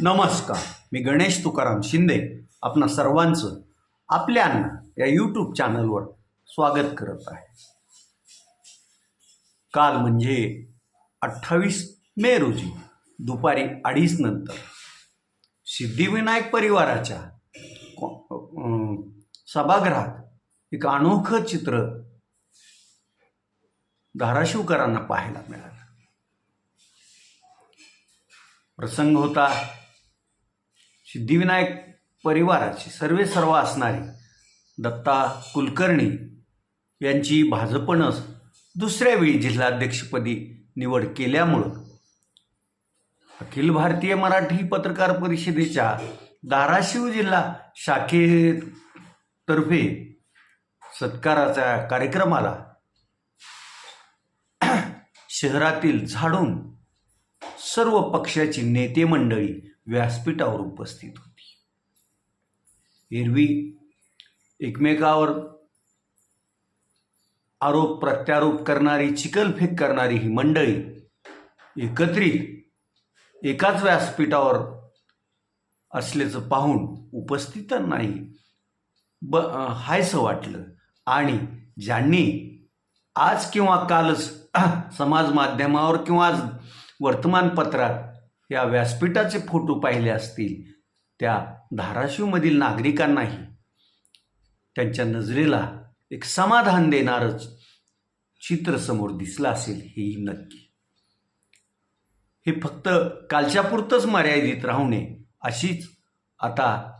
नमस्कार. मी गणेश तुकाराम शिंदे. आपणा सर्वांचं आपल्या या यूट्यूब चॅनलवर स्वागत करत आहे. काल म्हणजे अठ्ठावीस मे रोजी दुपारी अडीच नंतर सिद्धिविनायक परिवाराच्या सभागृहात एक अनोखं चित्र धाराशिवकरांना पाहायला मिळालं. प्रसंग होता सिद्धिविनायक परिवाराची सर्वे सर्व असणारी दत्ता कुलकर्णी यांची भाजपनं दुसऱ्या वेळी जिल्हाध्यक्षपदी निवड केल्यामुळं अखिल भारतीय मराठी पत्रकार परिषदेच्या धाराशिव जिल्हा शाखेतर्फे सत्काराच्या कार्यक्रमाला शहरातील झाडून सर्व पक्षाची नेते मंडळी व्यासपीठावर उपस्थित होती. एरवी एकमेकावर आरोप प्रत्यारोप करणारी चिकलफेक करणारी ही मंडळी एकत्रित एकाच व्यासपीठावर असल्याचं पाहून उपस्थितांनाही ब हायसं वाटलं. आणि ज्यांनी आज किंवा कालच समाज माध्यमावर किंवा आज वर्तमानपत्रात या व्यासपीठाचे फोटो पाहिले असतील त्या धाराशिवमधील नागरिकांनाही त्यांच्या नजरेला एक समाधान देणारच चित्र समोर दिसलं असेल हेही नक्की. हे फक्त कालच्यापुरतंच मर्यादित राहू नये अशीच आता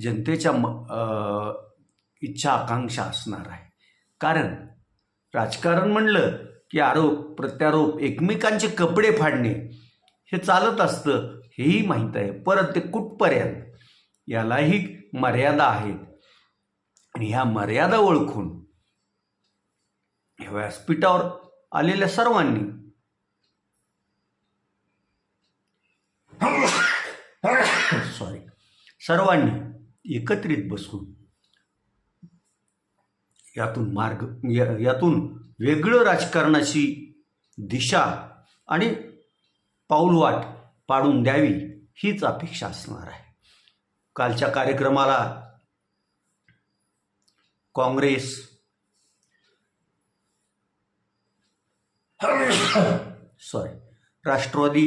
जनतेच्या म इच्छा आकांक्षा असणार आहे. कारण राजकारण म्हणलं की आरोप प्रत्यारोप एकमेकांचे कपडे फाडणे हे चालत असतं हेही माहीत आहे. परत ते कुठपर्यंत? यालाही मर्यादा आहेत आणि ह्या मर्यादा ओळखून ह्या व्यासपीठावर आलेल्या सर्वांनी सॉरी सर्वांनी एकत्रित बसून यातून मार्ग या- यातून वेगळं राजकारणाची दिशा आणि पाऊलवाट पाडून द्यावी हीच अपेक्षा असणार आहे. कालच्या कार्यक्रमाला काँग्रेस सॉरी राष्ट्रवादी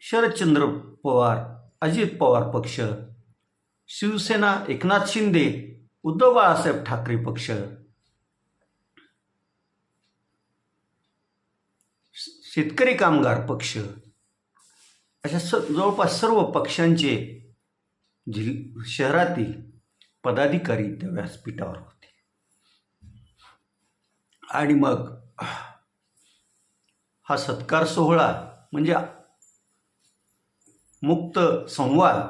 शरदचंद्र पवार अजित पवार पक्ष शिवसेना एकनाथ शिंदे उद्धव बाळासाहेब ठाकरे पक्ष शेतकरी कामगार पक्ष अशा स जवळपास सर्व पक्षांचे जिल शहरातील पदाधिकारी त्या व्यासपीठावर होते. आणि मग हा सत्कार सोहळा म्हणजे मुक्त संवाद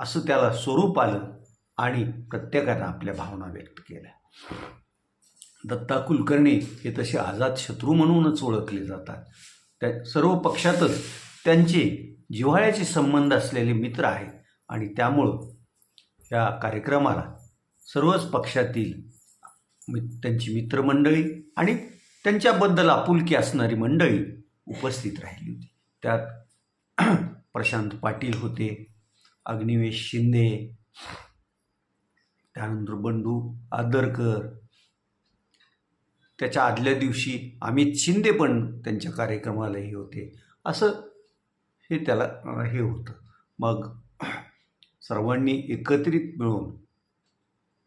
असं त्याला स्वरूप आलं आणि प्रत्येकानं आपल्या भावना व्यक्त केल्या. दत्ता कुलकर्णी हे तसे आझाद शत्रू म्हणूनच ओळखले जातात. त्या सर्व पक्षातच त्यांचे जिव्हाळ्याचे संबंध असलेले मित्र आहेत आणि त्यामुळं या कार्यक्रमाला सर्वच पक्षातील मि त्यांची मित्रमंडळी आणि त्यांच्याबद्दल आपुलकी असणारी मंडळी उपस्थित राहिली होती. त्यात प्रशांत पाटील होते अग्निवेश शिंदे त्यानंतर बंडू आदरकर. त्याच्या आदल्या दिवशी अमित शिंदे पण त्यांच्या कार्यक्रमालाही होते. असं हे त्याला हे होतं. मग सर्वांनी एकत्रित मिळून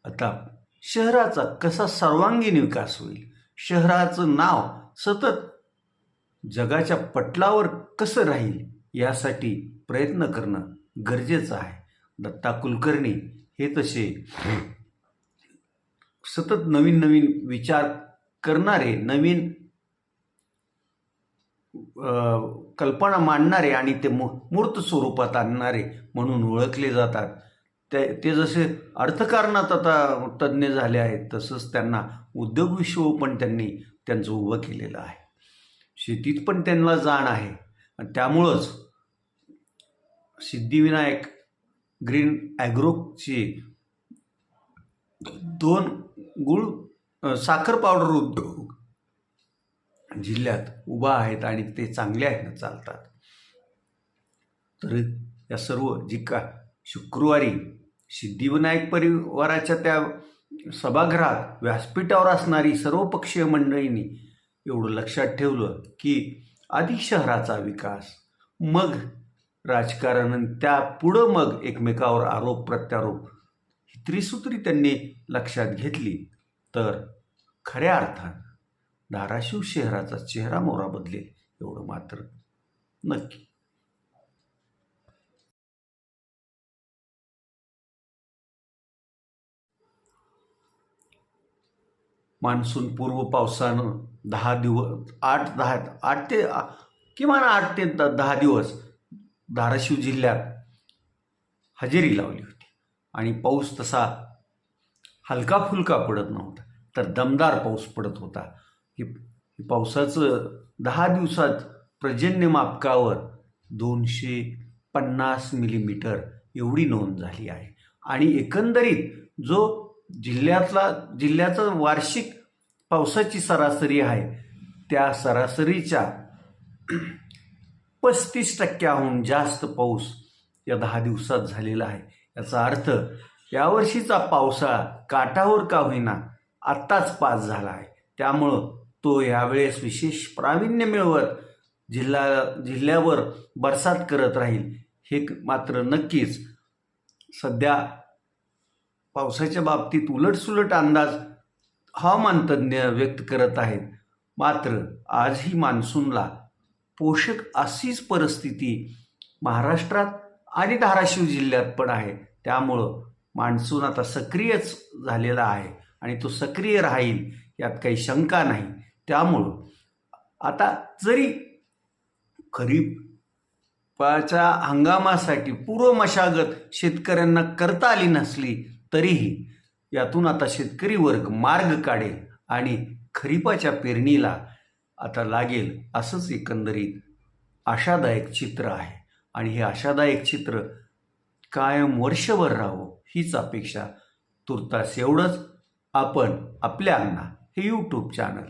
आता शहराचा कसा सर्वांगीण विकास होईल शहराचं नाव सतत जगाच्या पटलावर कसं राहील यासाठी प्रयत्न करणं गरजेचं आहे. दत्ता कुलकर्णी हे तसे सतत नवीन नवीन विचार करणारे नवीन कल्पना मांडणारे आणि ते मू मूर्त स्वरूपात आणणारे म्हणून ओळखले जातात. ते ते जसे अर्थकारणात आता तज्ज्ञ झाले आहेत तसंच त्यांना उद्योग विश्व पण त्यांनी त्यांचं उभं केलेलं आहे. शेतीत पण त्यांना जाण आहे. आणि त्यामुळंच सिद्धिविनायक ग्रीन ॲग्रोचे दोन गुळ साखर पावडर उद्योग जिल्ह्यात उभा आहेत आणि ते चांगले आहेत चालतात. तर या सर्व जी का शुक्रवारी सिद्धिविनायक परिवाराच्या त्या सभागृहात व्यासपीठावर असणारी सर्वपक्षीय मंडळींनी एवढं लक्षात ठेवलं की आधी शहराचा विकास मग राजकारण त्या पुढं मग एकमेकावर आरोप प्रत्यारोप ही त्रिसूत्री त्यांनी लक्षात घेतली. तर खऱ्या अर्थानं धाराशिव शहराचा चेहरा मोहरा बदलेल एवढं मात्र नक्की. मान्सून पूर्व पावसानं दहा दिवस आठ दहा आठ ते किमान आठ ते द दहा दिवस धाराशिव जिल्ह्यात हजेरी लावली होती. आणि पाऊस तसा हलका फुलका पडत नव्हता तर दमदार पाऊस पडत होता. हे पावसाचं दहा दिवसात पर्जन्य मापकावर दोनशे पन्नास मिलीमीटर एवढी नोंद झाली आहे. आणि एकंदरीत जो जिल्ह्यातला जिल्ह्याचं वार्षिक पावसाची सरासरी आहे त्या सरासरीच्या पस्तीस टक्क्याहून जास्त पाऊस या दहा दिवसात झालेला आहे. याचा अर्थ यावर्षीचा पावसाळा काठावर का होईना आत्ताच पास झाला आहे. त्यामुळं तो यावेळेस विशेष प्रावीण्य मिळवत जिल्हा जिल्ह्यावर बरसात करत राहील. हे मात्र नक्कीच सध्या पावसाच्या बाबतीत उलटसुलट अंदाज हवामान तज्ज्ञ व्यक्त करत आहेत. मात्र आजही मान्सूनला पोषक अशीच परिस्थिती महाराष्ट्रात आणि धाराशिव जिल्ह्यात पण आहे. त्यामुळं मान्सून आता सक्रियच झालेला आहे आणि तो सक्रिय राहील यात काही शंका नाही. त्यामुळं आता जरी खरीपाच्या हंगामासाठी पूर्व मशागत शेतकऱ्यांना करता आली नसली तरीही यातून आता शेतकरी वर्ग मार्ग काढेल आणि खरीपाच्या पेरणीला आता लागेल असंच एकंदरीत आशादायक चित्र आहे. आणि हे आशादायक चित्र कायम वर्षभर राहावं हीच अपेक्षा तुर्तास एवढंच आपण आपल्या अंगणा हे यूट्यूब चॅनल